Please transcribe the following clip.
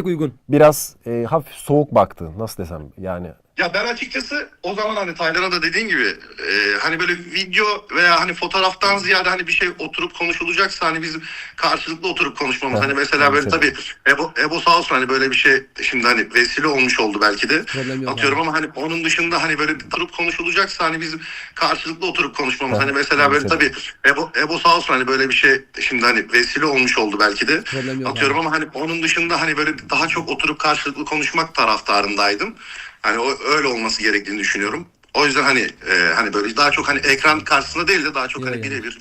tık uygun. biraz e, hafif soğuk baktı. Nasıl desem yani. Ya ben açıkçası o zaman hani Taylan'a da dediğin gibi e, hani böyle video veya hani fotoğraftan ziyade hani bir şey oturup konuşulacaksa hani bizim karşılıklı oturup konuşmamız. Evet, Hani mesela böyle tabii Ebo, Ebo sağ olsun hani böyle bir şey şimdi hani vesile olmuş oldu belki de. Atıyorum abi. ama hani onun dışında hani böyle oturup konuşulacaksa hani bizim karşılıklı oturup konuşmamız. Evet, Hani mesela böyle tabii Ebo, Ebo sağ olsun hani böyle bir şey şimdi hani vesile olmuş oldu belki de. Atıyorum abi. ama hani onun dışında hani böyle daha çok oturup karşılıklı konuşmak taraftarındaydım. Hani o, öyle olması gerektiğini düşünüyorum. O yüzden hani e, hani böyle daha çok hani ekran karşısında değil de daha çok hani birebir